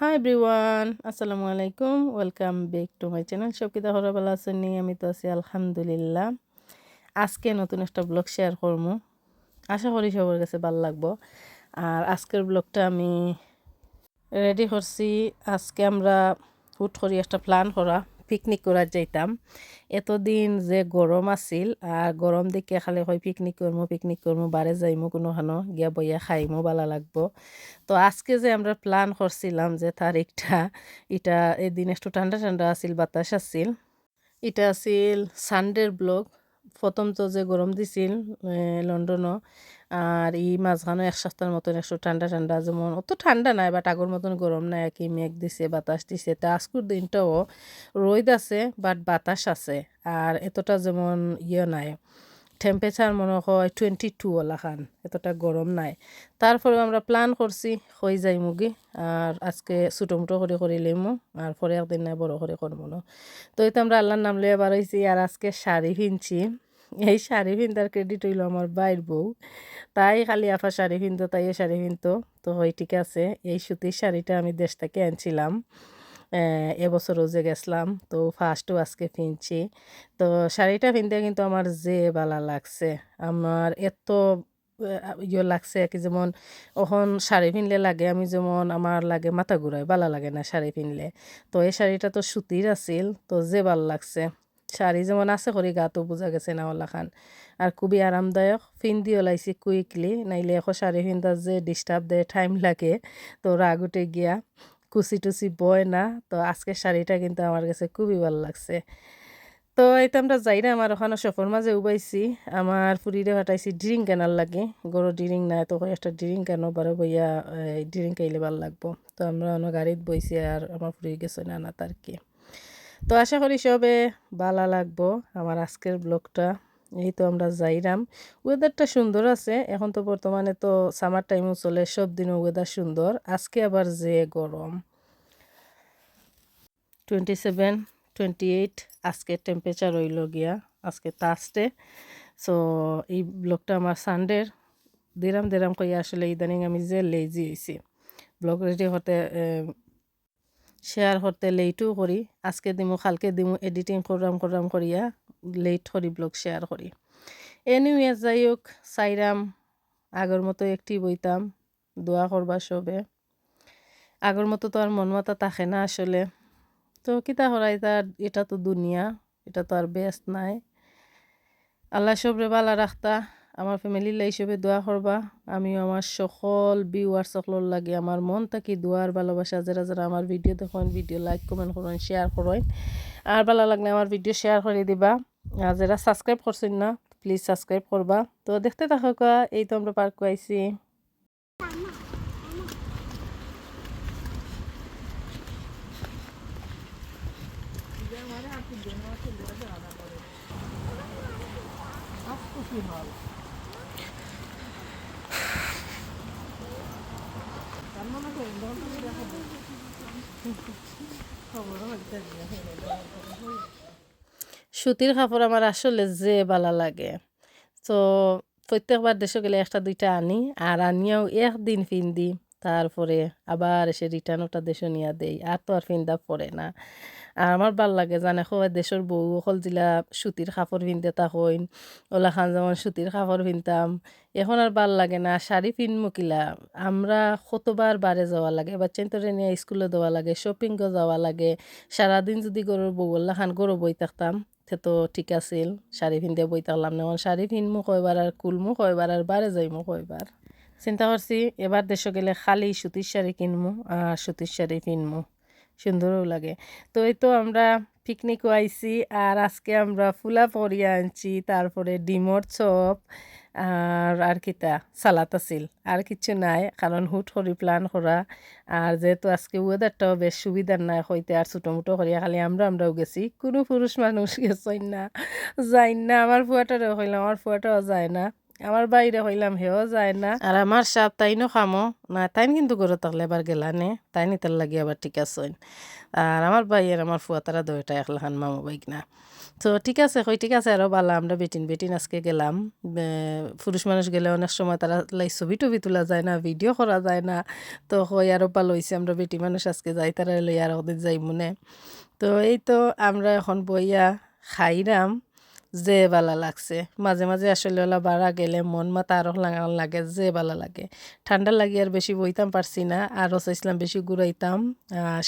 High everyone আসসালামু আলাইকুম welcome back to my channel সব কিতা হরা ভালো আছেন নি? আমি তো আছি, আলহামদুলিল্লাহ। আজকে নতুন একটা ব্লগ শেয়ার করব আশা করি সবার কাছে ভালো লাগবো। আর আজকের ব্লগটা আমি রেডি করছি। আজকে আমরা হুট করি একটা প্ল্যান করা। পিকনিক করার যাইতাম। এতদিন যে গরম আছিল, আর গরম দেখে খালি হয় পিকনিক করব পিকনিক করব বারে যাইমো কোনো হানো গিয়া বইয়া খাইমো ভালো লাগবো। তো আজকে যে আমরা প্ল্যান করছিলাম যে তারিখটা এটা এদিন একটু ঠান্ডা ঠান্ডা আছিল, বাতাস আছিল। এটা আছিল সানডের ব্লগ প্রথম তো যে গরম দিছিল লন্ডনও, আর ই মাঝখানে এক সপ্তাহের মতন একটু ঠান্ডা ঠান্ডা, যেমন অত ঠান্ডা নাই বাট আগর মতন গরম নাই, আর কি মেঘ দিছে, বাতাস দিছে। তা আজকুর দিনটাও রোদ আছে বাট বাতাস আছে, আর এতটা যেমন ইয়ে নাই। টেম্পারেচার মনে হয় টোয়েন্টি টু খান, এতটা গরম নাই। তারপরেও আমরা প্ল্যান করছি হয়ে যাই মুগি, আর আজকে ছোটো মুটো করে করে লিমু, আর পরে একদিন নাই, বড় করে করব না। তো তো আমরা আল্লাহর নাম লিয়ে বার হয়েছি আর আজকে শাড়ি কিনছি এই শাড়ি পিন্ধার ক্রেডিট হইল আমার বাইর বউ। তাই খালি আফা শাড়ি পিনতো তাইও শাড়ি পিনতো। তো হয় ঠিক আছে, এই সুতির শাড়িটা আমি দেশ থেকে আনছিলাম। এবছরও যে গেছিলাম, তো ফার্স্টও আজকে পিনছি। তো শাড়িটা পিনতে কিন্তু আমার যে বালা লাগছে, আমার এত ইয়ে লাগছে কি যেমন ওখন শাড়ি পিনলে লাগে, আমি যেমন আমার লাগে মাথা ঘুরায় ভালো লাগে না শাড়ি পিনলে। তো এই শাড়িটা তো সুতির আছিল, তো যে ভালো লাগছে। শাড়ি যেমন আছে করি গাতো বোঝা গেছে না ওলা খান। আর খুবই আরামদায়ক ফিন্দি ওলাইছি কুইকলি, নাইলে এখন শাড়ি ফিন্দার যে ডিস্টার্ব দেয় টাইম লাগে। তো রাগুটে গিয়া কুচি টুচি বয় না। তো আজকে শাড়িটা কিন্তু আমার কাছে খুবই ভালো লাগছে। তো এটা আমরা যাই না আমার ওখানে সফর মাঝে উবাইছি। আমার ফুরিরে হটাইছি ড্রিঙ্ক কেনার লাগে। গরো ড্রিঙ্ক নাই, তো একটা ড্রিঙ্ক কেন বারো বইয়া ড্রিঙ্ক খাইলে ভালো লাগবো। তো আমরা অন্য গাড়িত বইছি আর আমার ফুরি গেছে না না তার কি। তো আশা করি সবে ভালো লাগবো আমার আজকের ব্লগটা। এই তো আমরা যাইরাম। ওয়েদারটা সুন্দর আছে, এখন তো বর্তমানে তো সামার টাইমও চলে, সব দিনও ওয়েদার সুন্দর। আজকে আবার যে গরম। টোয়েন্টি সেভেন টোয়েন্টি এইট আজকে টেম্পারেচার রইল গিয়া, আজকে তাস্টে সো এই ব্লগটা আমার সানডের দিরাম দিরাম কই আসলে ইদানিং আমি যে লেজি হয়েছি ব্লগ রেডি হতে শেয়ার করতে লেটও করি আজকে দিমু, কালকে দিমু, এডিটিং করলাম করলাম করিয়া লেট করি ব্লগ শেয়ার করি এনিওয়ে যাই হোক চাইরাম আগর মতো একটি বইতাম দোয়া করবা সবে আগর মতো তো আর মন মাতা থাকে না আসলে। তো কিতা করা এটা এটা তো দুনিয়া এটা তো আর বেস্ট নাই। আল্লাহ সবরে বালা রাখতা আমার ফ্যামিলির হিসেবে দোয়া করবা আমিও আমার সকল বিওয়ার সকল লাগে আমার মন থাকি দোয়ার ভালোবাসা যারা যারা আমার ভিডিও দেখেন ভিডিও লাইক কমেন্ট করেন শেয়ার করেন আর ভালো লাগলে আমার ভিডিও শেয়ার করে দিবা। আর যারা সাবস্ক্রাইব করছেন না প্লিজ সাবস্ক্রাইব করবা তো দেখতে থাকো এই তো আমরা পার্ক আইসি সুতির কাপড় আমার আসলে যে বালা লাগে। তো প্রত্যেকবার দেশে গেলে একটা, দুইটা আনি, আর আনিয়াও একদিন ফিন্দি তারপরে আবার এসে রিটার্ন ওটা দেশে নিয়ে দেই, আর তো আর ফিন্দা পড়ে না। আর আমার ভালো লাগে, জানে, সবাই দেশের বউ অকল জিলা সুতির কাপড় পিনতে হইন ওলা খান যেমন সুতির কাপড় পিনতাম, এখন আর ভালো লাগে না, শাড়ি পিনমু কিলা, আমরা কতবার বারে যাওয়া লাগে বাচ্চাইন্তরে নিয়ে স্কুলে দেওয়া লাগে শপিংও যাওয়া লাগে, সারাদিন যদি গরুর বউল্লা খান গরু বই থাকতাম, তো ঠিক আছিল, শাড়ি পিনতে বই থাকলাম না শাড়ি পিনমু কয়বার আর কুলমু কয়বার আর বারে যাইমু কয়বার। চিন্তা করছি, এবার দেশে গেলে খালি সুতির শাড়ি কিনমু আর সুতির শাড়ি কিনমু সুন্দরও লাগে। তো এই তো আমরা পিকনিকও আইছি আর আজকে আমরা ফুলা পরিয়া আনছি, তারপরে ডিমর চপ আর আর কিতা? সালাত আছিল। আর কিছু নাই, কারণ হুট করি প্ল্যান করা। আর যেহেতু আজকে ওয়েদারটাও বেশ সুবিধার নাই হইতে, আর ছোটো মোটো করিয়া খালি আমরা আমরাও গেছি। কোনো পুরুষ মানুষ গেছেন না, যাই না। আমার ফুয়াটারও হইলাম আমার ফুয়াটাও যায় না। আমার বাইরে হইলাম হেও যায় না। আর আমার সাপ তাইনও খামো। না, তাইন কিন্তু গরু থাকলে এবার গেলানে তাই নিতে লাগি আবার ঠিক আছে আর আমার ভাই আর আমার ফুয়া, তারা দুইটা একলা খান মামা বাইক না। তো ঠিক আছে, কই ঠিক আছে, আরও বালা, আমরা বেটিন বেটিন আজকে গেলাম। পুরুষ মানুষ গেলে অনেক সময় তারা লাই ছবি টবি তোলা যায় না, ভিডিও করা যায় না। তো কই আরও ভালো হয়েছে আমরা বেটি মানুষ আজকে যাই, তারা লই আর ওদের যাই মনে তো এই তো আমরা এখন বইয়া খাইরাম। যে বালা লাগছে। মাঝে মাঝে আসলে ওলা বাড়া গেলে মন মাথা আরও লাগান লাগে, যে বালা লাগে। ঠান্ডা লাগি আর বেশি বইতাম পারছি না। আরও চাইছিলাম বেশি ঘুরাইতাম।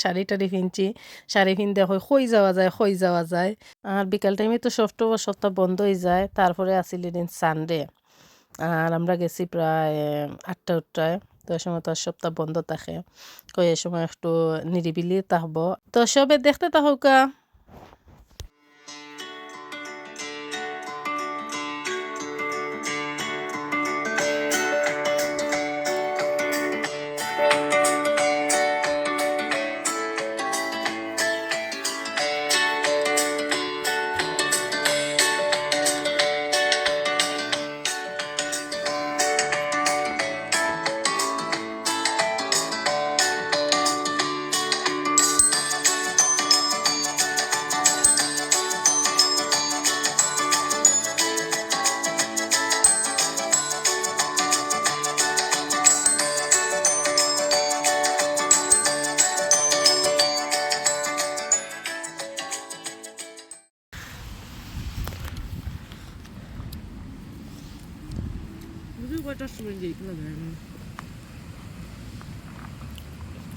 শাড়ি টাড়ি কিনছি শাড়ি কিনতে হয় খই যাওয়া যায় খই যাওয়া যায়। আর বিকাল টাইমে তো সপ্তাহ সপ্তাহ বন্ধ হয়ে যায়। তারপরে আসিল দিন সানডে আর আমরা গেছি প্রায় আটটা উঠটায় তো সময় তো সপ্তাহ বন্ধ থাকে। কই সময় একটু নিরিবিলি থাকব। তো সবে দেখতে থাকুকা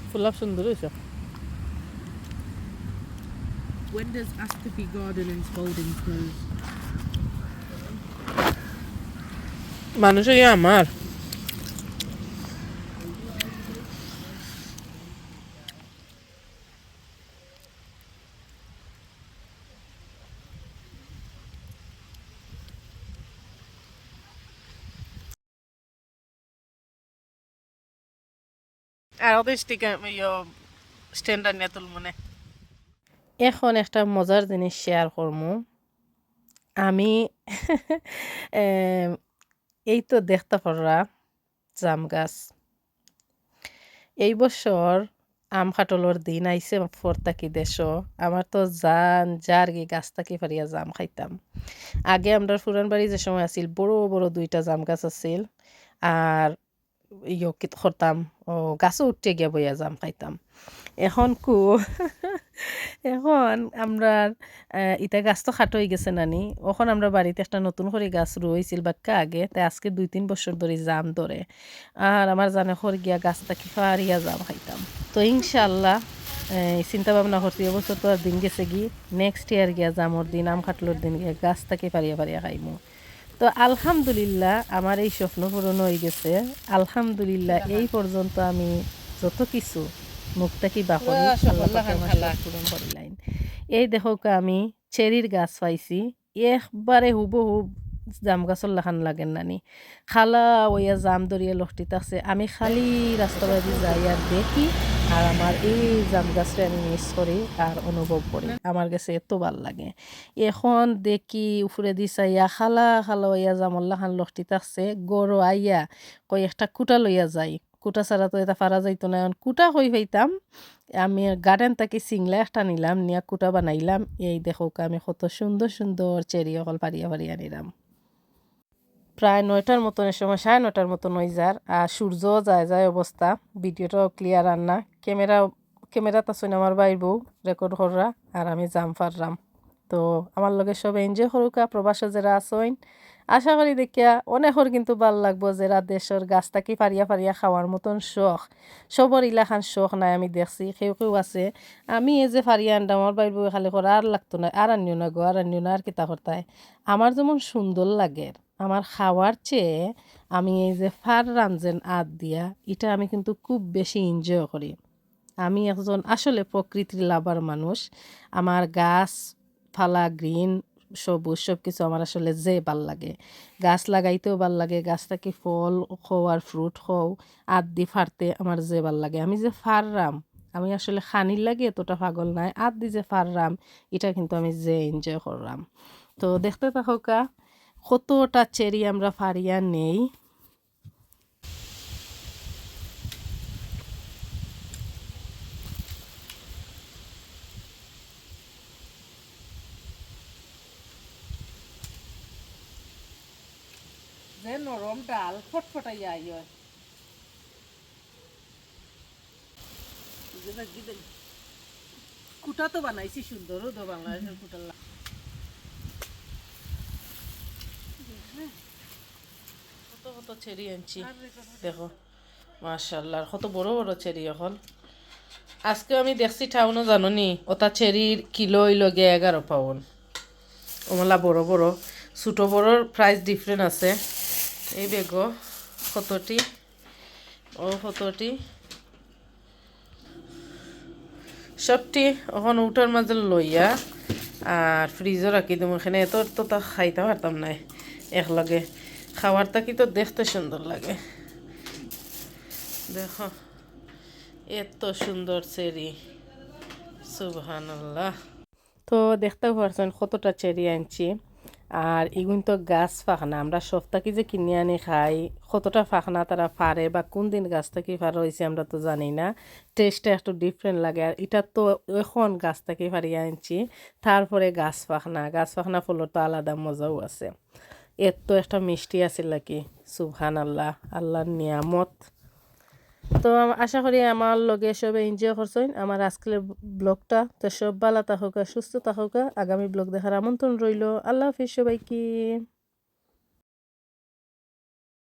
ফুলাপ সুন্দর হয়েছে When does Astafi Gardening's folding close? মানুষ ইয়ে আমার স্টিকার স্ট্যান্ডার নিয়ে মনে। এখন একটা মজার জিনিস শেয়ার করমু। আমি এই তো দেখতে পাররা, জাম গাছ। এই বছর আম খাটলর দিন আইছে ফরতাকি দেশ। আমার তো জান, যার গি গাছ থাকি পারিয়া জাম খাইতাম। আগে আমরা ফুরান বাড়ি যে সময় আছিল, বড় বড় দুইটা জাম গাছ আছিল। আর ইয় করতাম ও গাছও উঠতে গিয়া বইয়া জাম খাইতাম এখন কু এখন আমরা ইটা গাছ তো খাটো হয়ে গেছে নানি এখন আমরা বাড়িতে একটা নতুন করে গাছ রয়েছিল বাক্কা আগে তাই আজকে দুই তিন বছর ধরে জাম ধরে। আর আমার জানে খর গিয়া গাছটা কি ফারিয়া জাম খাইতাম। তো ইনশাল্লাহ চিন্তা ভাবনা করছি এবছর তো আর দিন গেছে কি নেক্সট ইয়ার গিয়া জামর দিন, আম খাটলোর দিন গিয়া গাছ থেকে পারিয়া পারিয়া খাইমু। তো আলহামদুলিল্লাহ আমার এই স্বপ্ন পূরণ হয়ে গেছে। আলহামদুলিল্লাহ এই পর্যন্ত আমি যত কিছু মুখটা কি পূরণ করিলাইন এই দেখো আমি চেরির গাছ পাইছি। একবারে হুবহু জাম গাছর লাখান লাগেন নানি। খালা ওইয়া জাম দরিয়া লখটিত আছে। আমি খালি রাস্তা বাদি যাই আর দেখি আর আমার এই জাম গাছটা আমি মিস করি আর অনুভব করি। আমার কাছে এত ভালো লাগে। এখন দেখি উপরে দি চাইয়া খালা খালা ওইয়া জামল্লা খান লখটিত আছে গরু আইয়া কই একটা কুটা লইয়া যাই। কুটা ছাড়া তো এটা ফারা যাইতো না। এখন কুটা হই হইতাম। আমি গার্ডেন থেকে সিংলা একটা নিলাম, নিয়া কুটা বানাইলাম। এই দেখো আমি কত সুন্দর সুন্দর চেরি অকল পারিয়া পারিয়া নিলাম। প্রায় নয়টার মতন সময় সাড়ে নয়টার মতন ওই যার, আর সূর্যও যায় যায় অবস্থা। ভিডিওটাও ক্লিয়ার আর না। ক্যামেরা ক্যামেরা আসুন আমার বাইর বউ রেকর্ড করা আর আমি জাম ফাররাম তো আমার লগে সব এনজয় করুকা প্রবাসে যারা আসইন আশা করি দেখিয়া অনেকর কিন্তু ভালো লাগবো যে দেশের গাছ থাকি ফারিয়া ফারিয়া খাওয়ার মতন শখ। সবর ইলাখান শখ নাই আমি দেখছি, কেউ কেউ আছে। আমি এই যে ফারিয়া আনতাম আমার বাইর খালি করা আর লাগতো না, আর আনিও না গো, আর আনিও না, আর কিতা করতায়। আমার যেমন সুন্দর লাগে, আমার খাওয়ার চেয়ে আমি এই যে ফার রাঞ্জেন আদ দিয়া, এটা আমি কিন্তু খুব বেশি এনজয় করি। আমি একজন আসলে প্রকৃতির লাভার মানুষ। আমার গাছ, ফালা গ্রিন সবুজ সব কিছু আমার আসলে যে ভালো লাগে। গাছ লাগাইতেও ভালো লাগে গাছ ফল খাও আর ফ্রুট খাও আদ দি ফারতে আমার যে ভালো লাগে। আমি যে ফাররাম আমি আসলে খানির লাগে এতটা পাগল নাই আদ দি যে ফাররাম এটা কিন্তু আমি যে এনজয় করলাম তো দেখতে থাকা কতটা চেরি আমরা ফারিয়া নেই যে ডাল ফটফটাইয়া আইয় কুটা তো বানাইছি সুন্দর তো বাংলাদেশের কুটার কত কত চেরি আনছি, দেখো। মাশাল্লাহ কত বড় বড় চেরি এখন। আজকে আমি দেখছি টাউনও জানো নি, ওটা চেরির কিলো এগারো পাউন্ড। ওমলা বড় বড়, ছোটো বড়োর প্রাইস ডিফারেন্ট আছে। এই বেগো কতটি ও কতটি সবটি এখন উঠার মাঝে লইয়া আর ফ্রিজও রাখি দেবো এখানে এত তো তা খাইতে পারতাম না, একলগে। খাবারটা কি তো দেখতে সুন্দর লাগে। দেখো, এত সুন্দর চেরি। সুবহান তো দেখতে পারছেন কতটা চেরি আনছি। আর এগুন তো গাছ ফাঁকনা, আমরা সপ্তাহে যে কিনে আনি খাই, কতটা ফাঁকনা তারা ফারে বা কোন দিন গাছ থেকে ফারা হয়েছে আমরা তো জানি না। টেস্টটা একটু ডিফারেন্ট লাগে আর এটা তো এখন গাছ থেকে ফারিয়ে আনছি, তারপরে গাছ ফাঁকনা গাছ ফাঁকনা ফুলের তো আলাদা মজাও আছে। এর তো একটা মিষ্টি আছিল কি সুবহান আল্লাহ আল্লাহর নিয়ামত। তো আশা করি আমার লগে সবে এনজয় করছেন আমার আজকের ব্লগটা। তো সব ভালো থাকুক সুস্থ থাকুক। আগামী ব্লগ দেখার আমন্ত্রণ রইল। আল্লাহ হাফিজ সবাইকে।